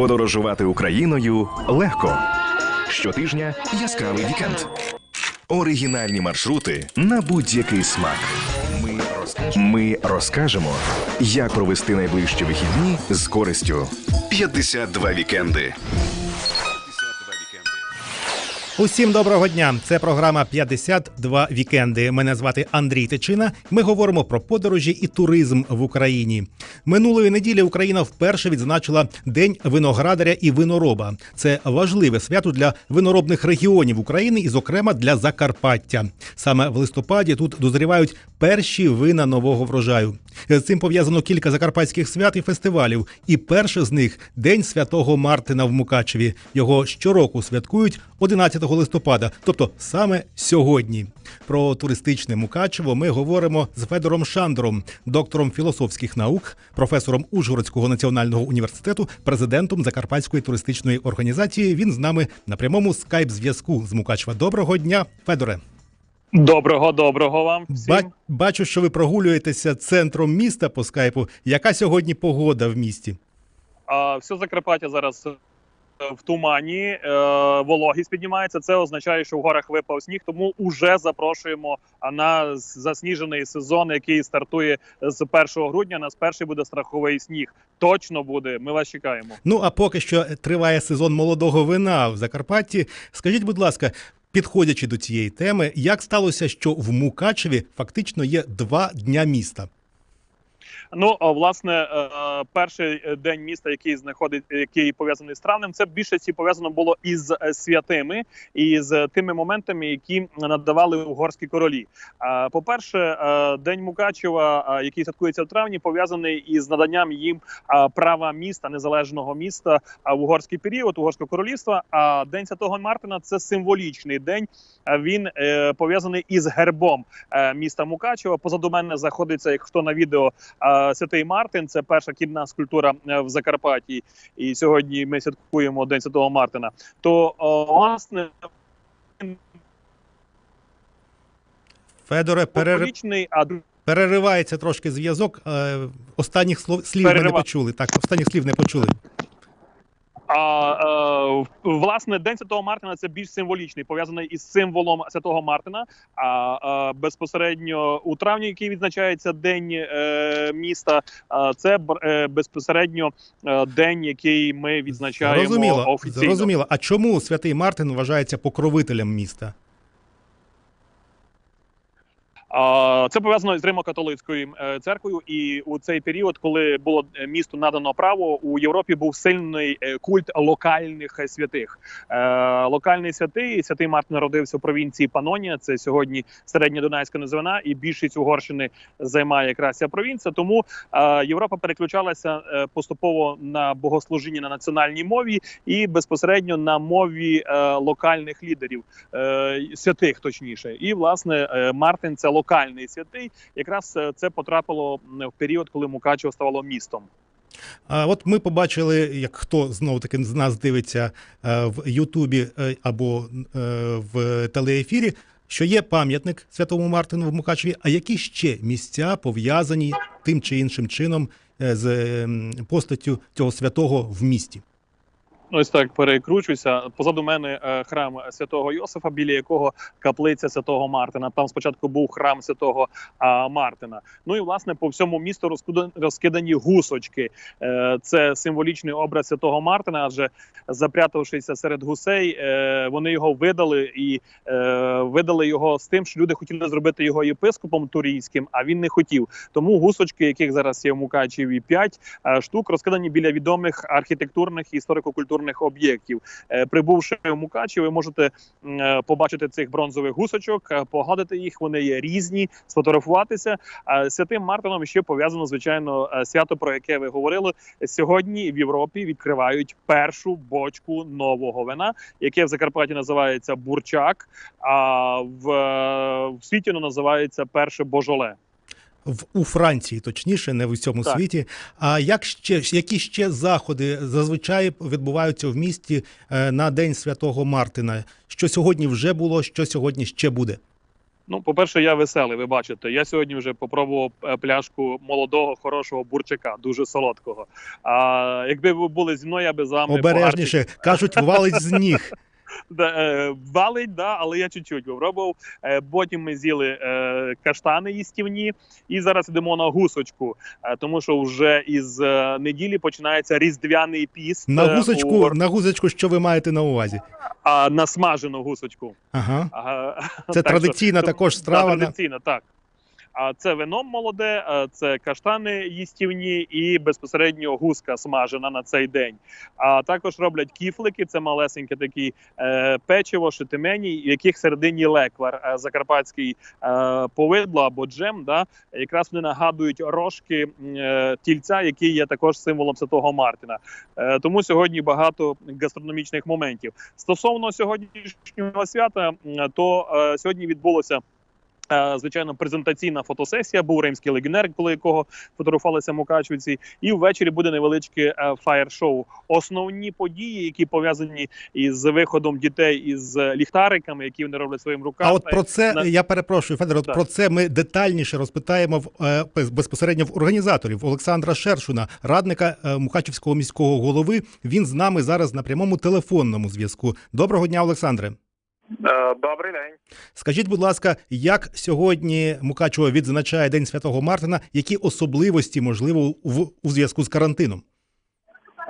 Подорожувати Україною легко. Щотижня яскравий вікенд. Оригінальні маршрути на будь-який смак. Ми розкажемо, розкажемо, як провести найближчі вихідні з користю. 52 вікенди. Усім доброго дня! Це програма «52 вікенди. Мене звати Андрій Тичина. Ми говоримо про подорожі і туризм в Україні. Минулої неділі Україна вперше відзначила День виноградаря і винороба. Це важливе свято для виноробних регіонів України і, зокрема, для Закарпаття. Саме в листопаді тут дозрівають перші вина нового врожаю. З цим пов'язано кілька закарпатських свят і фестивалів. І перше з них День святого Мартина в Мукачеві. Його щороку святкують 11 листопада, тобто саме сьогодні. Про туристичне Мукачево ми говоримо з Федором Шандором, доктором філософських наук, професором Ужгородського національного університету, президентом Закарпатської туристичної організації. Він з нами на прямому скайп-зв'язку з Мукачева. Доброго дня, Федоре. Доброго, доброго вам всім. Ба- бачу, що ви прогулюєтеся центром міста по скайпу. Яка сьогодні погода в місті? А, все Закарпаття зараз в тумані, е, вологість піднімається. Це означає, що в горах випав сніг. Тому уже запрошуємо на засніжений сезон, який стартує з 1 грудня. Нас перший буде страховий сніг. Точно буде. Ми вас чекаємо. Ну а поки що триває сезон молодого вина в Закарпатті. Скажіть, будь ласка, підходячи до цієї теми, як сталося, що в Мукачеві фактично є два дня міста? Ну власне, е, перший день міста, який знаходить, який пов'язаний з травнем, це більше ці пов'язано було із е, святими і з тими моментами, які надавали угорські королі. Е, По-перше, е, день Мукачева, е, який святкується в травні, пов'язаний із наданням їм е, права міста незалежного міста е, в угорський період угорського королівства. А день Святого Мартина це символічний день. Е, Він е, пов'язаний із гербом е, міста Мукачева. Позаду мене знаходиться, як хто на відео. Е, Святий Мартин це перша кідна скульптура е, в Закарпатті, і сьогодні ми святкуємо День Святого Мартина. То о, власне Федоре, перер... а переривається трошки зв'язок. Е, Останніх слов слів ми не почули. Так, останніх слів не почули. А, е, власне, День Святого Мартина це більш символічний, пов'язаний із символом Святого Мартина. А, безпосередньо у травні, який відзначається День е, міста, це е, безпосередньо е, день, який ми відзначаємо Зрозуміло, офіційно. зрозуміло. А чому святий Мартин вважається покровителем міста? Це пов'язано з Римо-католицькою е, церквою, і у цей період, коли було е, місту надано право, у Європі був сильний е, культ локальних святих. Локальний святий святий Мартин народився в провінції Панонія. Це сьогодні середня Дунайська низовина, і більшість Угорщини займає якраз ця провінція. Тому Європа переключалася поступово на богослужіння на національній мові і безпосередньо на мові локальних лідерів святих, точніше. І власне Мартин це локальний святий. Якраз е, це потрапило в період, коли Мукачево ставало містом. От ми побачили, як хто знову таки з нас дивиться е, в Ютубі е, або в телеефірі, що є пам'ятник Святому Мартину в Мукачеві. А які ще місця пов'язані тим чи іншим чином з постаттю цього святого в місті? Ось так перекручуюся. Позаду мене е, храм святого Йосифа, біля якого каплиця святого Мартина. Там спочатку був храм святого Мартина. Ну і власне по всьому місту розкидані гусочки. Е, Це символічний образ святого Мартина, адже запрятавшися серед гусей, е, вони його видали і видали його з тим, що люди хотіли зробити його єпископом турійським, а він не хотів. Тому гусочки, яких зараз є в Мукачеві 5 е, штук, розкидані біля відомих архітектурних історико-культурних об'єктів. Е, Прибувши в Мукачеві, ви можете е, побачити цих бронзових гусочок, е, погладити їх. Вони є різні, сфотографуватися. Святим Мартином ще пов'язано звичайно свято, про яке ви говорили. Сьогодні в Європі відкривають першу бочку нового вина, яке в Закарпатті називається бурчак. А в, в світі воно називається перше божоле. В у Франції, точніше, не в усьому Так. світі. А як ще які ще заходи зазвичай відбуваються в місті е, на День Святого Мартина? Що сьогодні вже було, що сьогодні ще буде? Ну, по-перше, я веселий. Ви бачите. Я сьогодні вже попробував е, пляшку молодого, хорошого бурчака, дуже солодкого. А якби ви були зі мною, я би з вами Обережніше кажуть, валить з ніг. Е, валить, да, але я чуть-чуть попробував. Е, потім ми з'їли е, каштани їстівні, і зараз йдемо на гусочку, тому що вже із неділі починається різдвяний піст. На гузочку, у- на гузочку, що ви маєте на увазі? а, на смажену гусочку. Ага. Це Так традиційна то- також страва. Да, на- традиційно, так. А це вино молоде, це каштани їстівні і безпосередньо гуска смажена на цей день. А також роблять кіфлики, це малесеньке такі е, печиво, шитимені, в яких середині леквар, е, закарпатський е, повидло або джем. Да, якраз вони нагадують рожки тільця, який є також символом Святого Мартина. Тому сьогодні багато гастрономічних моментів. Стосовно сьогоднішнього свята, то сьогодні відбулося. Е, Звичайно, презентаційна фотосесія був римський легіонер, коли якого фотографувалися мукачівці, і ввечері буде невеличке е, фаєр-шоу. Основні події, які пов'язані із виходом дітей із ліхтариками, які вони роблять своїм руками. А от про це на- я перепрошую, Федор. От Так. про це ми детальніше розпитаємо в е, безпосередньо в організаторів Олександра Шершуна, радника е, Мукачівського міського голови. Він з нами зараз на прямому телефонному зв'язку. Доброго дня, Олександре. Е, Добрий день. Скажіть, будь ласка, як сьогодні Мукачево відзначає День Святого Мартина? Які особливості можливо в у зв'язку з карантином?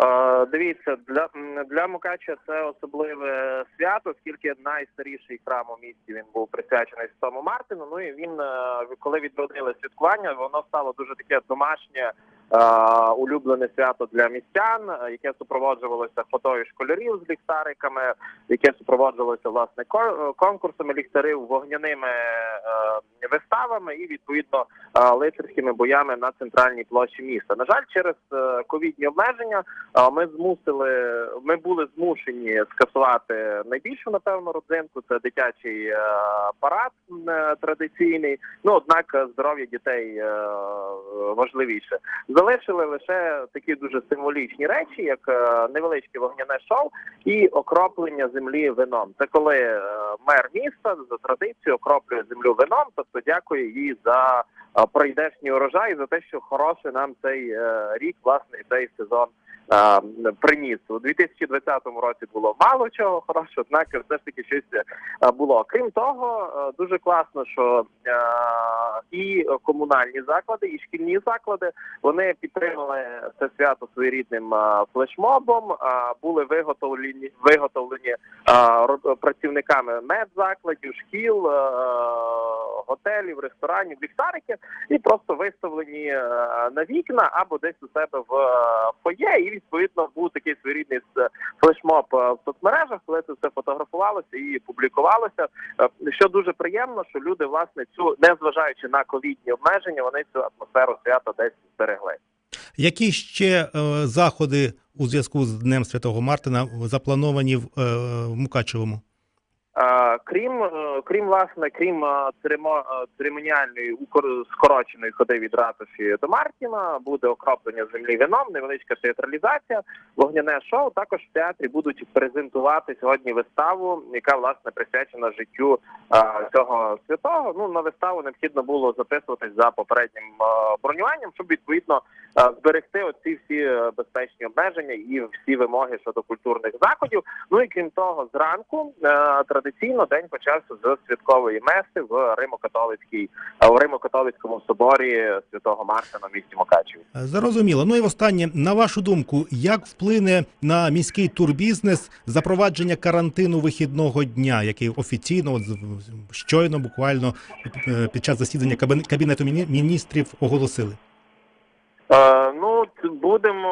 Е, Дивіться, для для Мукача це особливе свято, оскільки найстаріший храм у місті він був присвячений Святому Мартину. Ну і він, е, коли відродили святкування, воно стало дуже таке домашнє. Е, Улюблене свято для містян, е, яке супроводжувалося ходою школярів з ліхтариками, яке супроводжувалося власне ко- конкурсами ліхтарів, вогняними е, виставами і відповідно е, лицарськими боями на центральній площі міста. На жаль, через е, ковідні обмеження ми змусили, ми були змушені скасувати найбільшу напевно родзинку. Це дитячий е, парад е, традиційний. Ну однак е, здоров'я дітей е, важливіше. Залишили лише такі дуже символічні речі, як е, невеличке вогняне шоу і окроплення землі вином. Це коли е, мер міста за традицією окроплює землю вином, тобто дякує їй за е, пройдешній урожай, за те, що хороше нам цей рік, власне, і цей сезон приніс. У 2020 році було мало чого хорошого, однак все ж таки щось е, було. Крім того, е, дуже класно, що е, і комунальні заклади, і шкільні заклади вони підтримали це свято своєрідним флешмобом. Були виготовлені виготовлені працівниками медзакладів, шкіл, готелів, ресторанів, ліхтарики, і просто виставлені на вікна або десь у себе в фоє. І відповідно був такий своєрідний с- флешмоб е, в соцмережах, коли це все фотографувалося і публікувалося. Е, Що дуже приємно, що люди, власне, цю незважаючи на ковідні обмеження, вони цю атмосферу свята десь зберегли. Які ще е, заходи у зв'язку з Днем Святого Мартина заплановані в, е, в Мукачевому? Крім е, крім власне, крім е, церемо- е, церемоніальної скороченої ходи від ратуші до Мартіна, буде окроплення землі вином, невеличка театралізація, вогняне шоу. Також в театрі будуть презентувати сьогодні виставу, яка власне присвячена життю цього святого. Ну на виставу необхідно було записуватись за попереднім бронюванням, щоб відповідно зберегти оці всі безпечні обмеження і всі вимоги щодо культурних заходів. Ну і крім того, зранку традиційно день почався з святкової меси в Римо-католицькій е, в Римо-католицькому соборі святого Мартина в місті Мукачеві. Е, Зрозуміло. Ну і останнє, на вашу думку, як вплине на міський турбізнес запровадження карантину вихідного дня, який офіційно от, щойно буквально е, під час засідання кабін- кабінету міні- міністрів оголосили? Е, ну будемо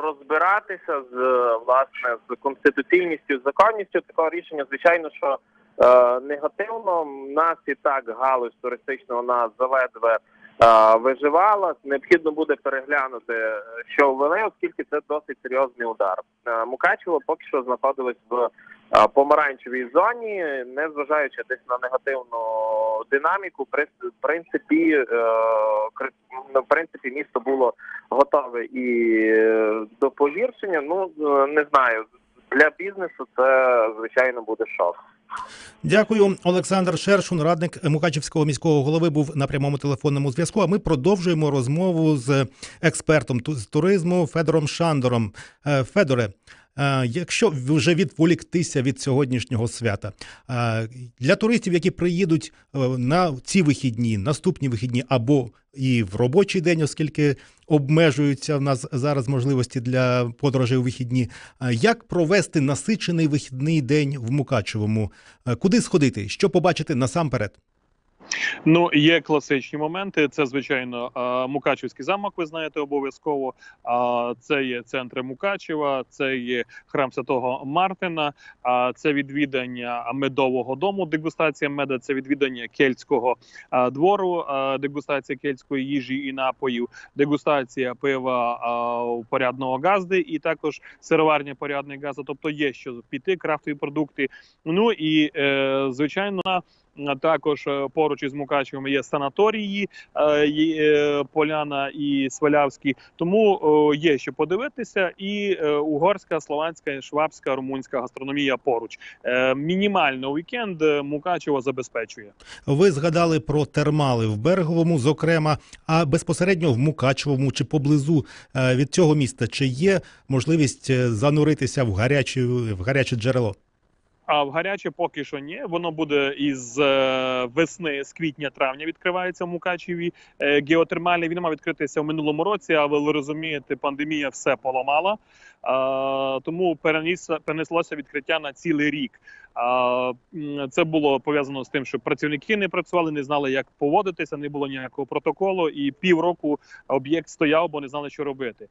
розбиратися з е, власне з конституційністю, законністю такого рішення. Звичайно, що е, негативно нас і так галузь туристичного нас заледве е, виживала. Необхідно буде переглянути, е, що ввели, оскільки це досить серйозний удар. Е, Мукачево поки що знаходилось в е, помаранчевій зоні, незважаючи десь на негативну динаміку, в принципі, е, ну, в принципі, місто було готове і е, до погіршення. Ну е, не знаю. Для бізнесу це звичайно буде шок. Дякую, Олександр Шершун, радник Мукачівського міського голови, був на прямому телефонному зв'язку. А ми продовжуємо розмову з експертом з туризму Федором Шандором. Федоре, якщо вже відволіктися від сьогоднішнього свята е, для туристів, які приїдуть е, на ці вихідні, наступні вихідні або і в робочий день, оскільки обмежуються в нас зараз можливості для подорожей у вихідні. е, Як провести насичений вихідний день в Мукачевому? Е, Куди сходити? Що побачити насамперед? Ну є класичні моменти. Це звичайно Мукачівський замок. Ви знаєте обов'язково. Це є центр Мукачева, це є храм Святого Мартина. Це відвідання медового дому. Дегустація меда, це відвідання кельтського двору, дегустація кельтської їжі і напоїв, дегустація пива порядного газди, і також сироварня порядний газу. Тобто є що піти, крафтові продукти. Ну і е, звичайно. Також е, поруч із Мукачевим є санаторії е, е, Поляна і Свалявський. Тому є що подивитися, і угорська, словацька, швабська, румунська гастрономія поруч. Мінімально вікенд Мукачево забезпечує. Ви згадали про термали в Береговому, зокрема, а безпосередньо в Мукачевому чи поблизу від цього міста, чи є можливість зануритися в гаряче, в гаряче джерело? А в гаряче поки що ні. Воно буде із е, весни, з квітня-травня відкривається в Мукачеві. Е, геотермальний він мав відкритися в минулому році, але ви розумієте, пандемія все поламала. Тому перенеслося відкриття на цілий рік. Це було пов'язано з тим, що працівники не працювали, не знали, як поводитися, не було ніякого протоколу, і півроку об'єкт стояв, бо не знали, що робити.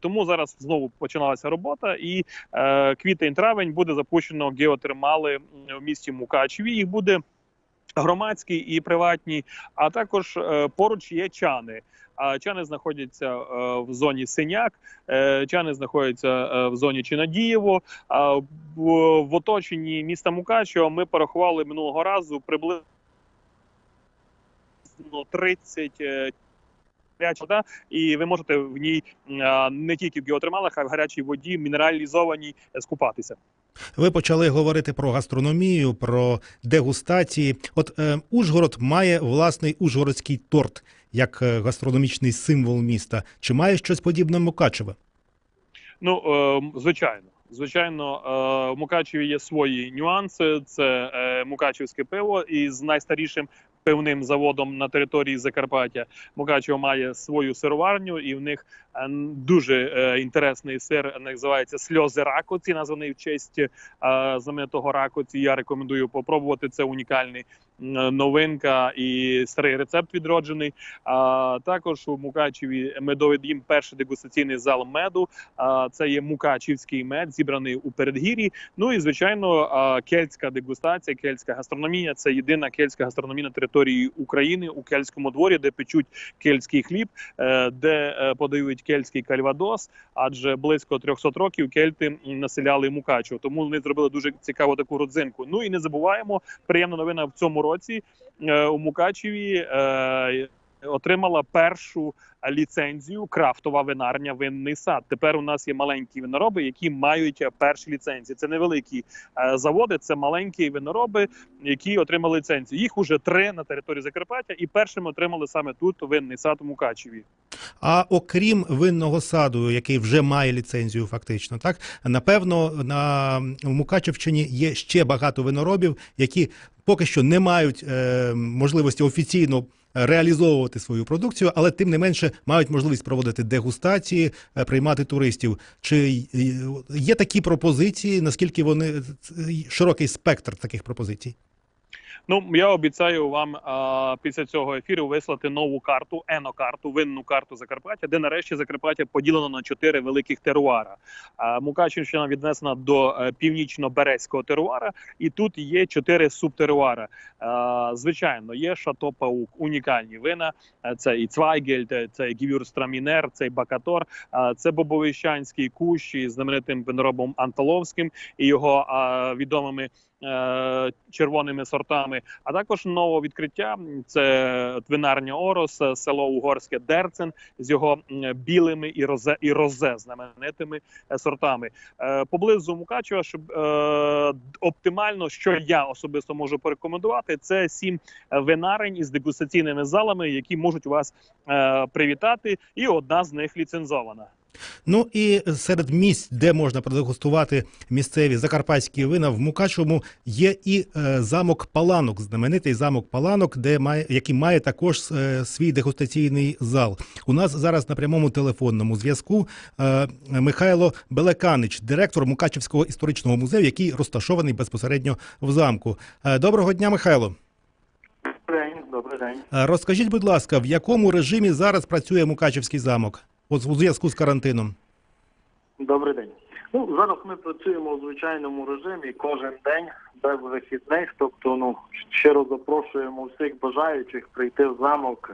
Тому зараз знову починалася робота, і е, квітень-травень буде запущено геотермали в місті Мукачеві. Їх буде громадські і приватні, а також е, поруч є чани. А чани знаходяться е, в зоні Синяк, е, чани знаходяться в зоні Чинадієво. В, оточенні міста Мукачева ми порахували минулого разу приблизно 30 е, гаряча вода, і ви можете в ній не тільки в геотермалах, а й в гарячій воді мінералізованій скупатися. Ви почали говорити про гастрономію, про дегустації. От е, Ужгород має власний ужгородський торт як е, гастрономічний символ міста. Чи має щось подібне Мукачеве? Ну, е, звичайно. Звичайно, у Мукачеві є свої нюанси. Це е, Мукачівське пиво із найстарішим пивним заводом на території Закарпаття. Мукачево має свою сироварню, і в них е, дуже е, інтересний сир називається сльози ракоці, названий в честь е, знаменитого ракоці. Я рекомендую попробувати. Це унікальний новинка і старий рецепт відроджений. А також у Мукачеві медовий дім перший дегустаційний зал меду. А, Це є мукачівський мед, зібраний у передгір'ї. Ну і звичайно, кельтська дегустація, кельтська гастрономія це єдина кельтська гастрономія на території України у кельтському дворі, де печуть кельтський хліб, е, де е, подають кельтський кальвадос. Адже близько 300 років кельти населяли Мукачево. Тому вони зробили дуже цікаву таку родзинку. Ну і не забуваємо, приємна новина в цьому році е, у Мукачеві. е, Отримала першу ліцензію крафтова винарня винний сад. Тепер у нас є маленькі винороби, які мають перші ліцензії. Це невеликі е, заводи, це маленькі винороби, які отримали ліцензію. Їх уже три на території Закарпаття, і першими отримали саме тут винний сад у Мукачеві. А окрім винного саду, який вже має ліцензію, фактично, так напевно, на Мукачевщині є ще багато виноробів, які поки що не мають е, можливості офіційно реалізовувати свою продукцію, але тим не менше мають можливість проводити дегустації, е, приймати туристів. Чи є такі пропозиції? Наскільки вони е, широкий спектр таких пропозицій? Ну я обіцяю вам а, після цього ефіру вислати нову карту, енокарту, винну карту Закарпаття, де нарешті Закарпаття поділено на чотири великих теруара. А, Мукачівщина віднесена до е, північно-березького теруара, і тут є чотири субтеруара. А, звичайно, є Шато Паук, унікальні вина. Е, Це і Цвайгель, це- і Гівюрстрамінер, це і Бакатор, а, це Бобовищанський кущ із знаменитим виноробом Анталовським і його а, відомими червоними сортами. А також нове відкриття це винарня Орос, е, село Угорське Дерцен з його білими і розе і розе знаменитими е, сортами. Е, Поблизу Мукачева, щоб е, оптимально, що я особисто можу порекомендувати, це сім е, винарень із дегустаційними залами, які можуть вас е, привітати, і одна з них ліцензована. Ну і серед місць, де можна продегустувати місцеві закарпатські вина в Мукачевому, є і е, замок Паланок, знаменитий замок Паланок, де має який має також е, свій дегустаційний зал. У нас зараз на прямому телефонному зв'язку е, Михайло Белеканич, директор Мукачевського історичного музею, який розташований безпосередньо в замку. Доброго дня, Михайло. Добрий день, добрий день. Розкажіть, будь ласка, в якому режимі зараз працює Мукачевський замок? У зв'язку з карантином. Добрий день. Ну зараз ми працюємо у звичайному режимі кожен день без вихідних. Тобто, ну щиро запрошуємо всіх бажаючих прийти в замок.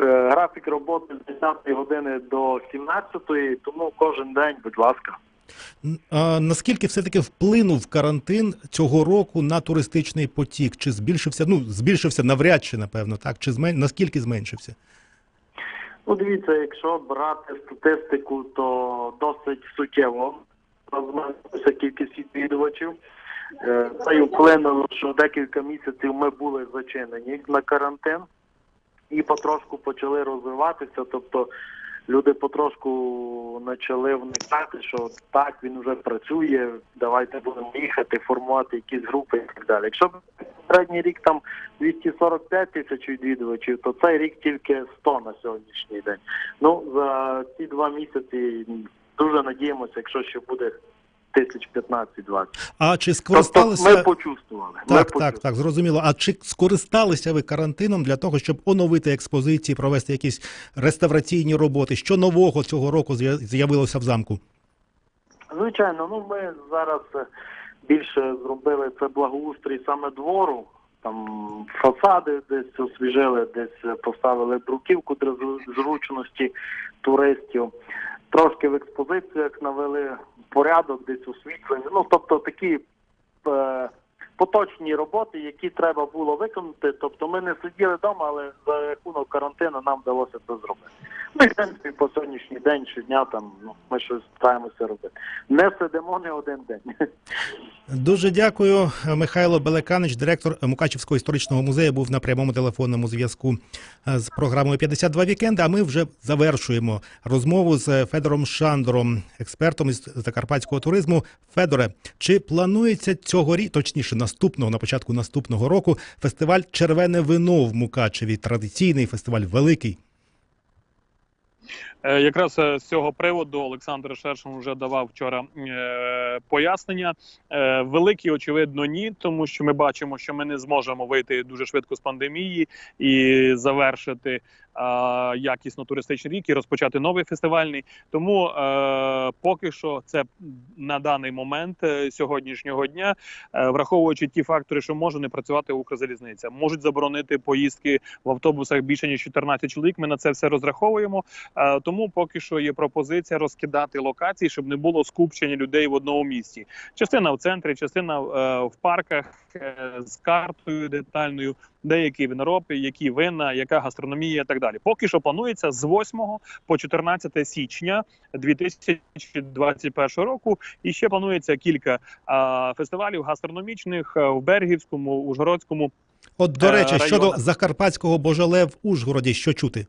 Е, графік роботи з 10 години до 17, тому кожен день, будь ласка. А наскільки все-таки вплинув карантин цього року на туристичний потік? Чи збільшився? Ну, збільшився навряд чи, напевно, так? Чи змен... наскільки зменшився? Ну, дивіться, якщо брати статистику, то досить суттєво зменшилася кількість відвідувачів. Це й вплинуло, що декілька місяців ми були зачинені на карантин і потрошку почали розвиватися. Тобто люди потрошку почали вникати, що так він вже працює, давайте будемо їхати, формувати якісь групи і так далі. Якщо середній рік там 245 тисяч відвідувачів, то цей рік тільки 100 на сьогоднішній день. Ну за ці два місяці дуже надіємося, якщо ще буде тисяч 15-20. А чи Тобто скористалися ми почувствували. ми так, так, почувствували. так, зрозуміло. А чи скористалися ви карантином для того, щоб оновити експозиції, провести якісь реставраційні роботи? Що нового цього року з'явилося в замку? Звичайно, ну ми зараз е, більше зробили це благоустрій саме двору. Там фасади десь освіжили, десь е, поставили бруківку для зручності туристів. Трошки в експозиціях навели порядок, десь освітлення. Ну тобто такі е, поточні роботи, які треба було виконати. Тобто ми не сиділи вдома, але за рахунок карантину нам вдалося це зробити. Ми в принципі по сьогоднішній день щодня там ну ми щось стараємося робити. Не сидимо не один день. Дуже дякую. Михайло Белеканич, директор Мукачівського історичного музею, був на прямому телефонному зв'язку е, з програмою 52 вікенди. А ми вже завершуємо розмову з Федором Шандором, експертом із закарпатського туризму. Федоре, чи планується цього рі, точніше, наступного на початку наступного року, фестиваль Червене вино в Мукачеві? Традиційний фестиваль великий. Е, Якраз е, з цього приводу Олександр Шершин вже давав вчора е, пояснення. Великі, очевидно, ні, тому що ми бачимо, що ми не зможемо вийти дуже швидко з пандемії і завершити якісно туристичний рік і розпочати новий фестивальний. Тому е, поки що це на даний момент е, сьогоднішнього дня, е, враховуючи ті фактори, що може не працювати Укрзалізниця, можуть заборонити поїздки в автобусах більше ніж 14 чоловік. Ми на це все розраховуємо. Е, Тому поки що є пропозиція розкидати локації, щоб не було скупчення людей в одному місці. Частина в центрі, частина в парках з картою детальною, деякі винороби, які вина, яка гастрономія, і так далі. Поки що планується з 8 по 14 січня 2021 року. І ще планується кілька а, фестивалів гастрономічних е, в Бергівському, Ужгородському. От, до речі, речі, щодо закарпатського божале в Ужгороді, що чути?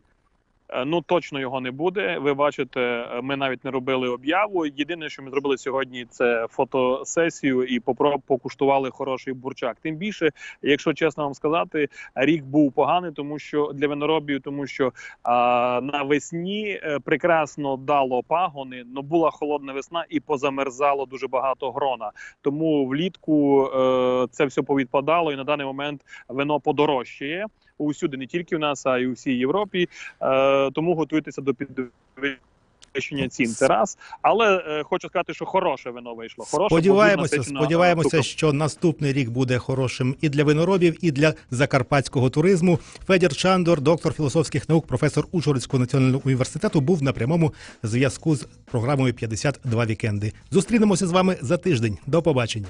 Е, Ну точно його не буде. Ви бачите, е, ми навіть не робили об'яву. Єдине, що ми зробили сьогодні, це фотосесію і покуштували хороший бурчак. Тим більше, якщо чесно вам сказати, рік був поганий, тому що для виноробів, тому що а, навесні е, прекрасно дало пагони, але була холодна весна і позамерзало дуже багато грона. Тому влітку е, це все повідпадало, і на даний момент вино подорожчає усюди, не тільки в нас, а й у всій Європі. Е, тому готуйтеся до підвищення цін. Це раз. Але е, хочу сказати, що хороше вино вийшло. Хороше, Сподіваємося, сподіваємося, цукром. що наступний рік буде хорошим і для виноробів, і для закарпатського туризму. Федір Чандор, доктор філософських наук, професор Ужгородського національного університету, був на прямому зв'язку з програмою 52 вікенди. Зустрінемося з вами за тиждень. До побачення.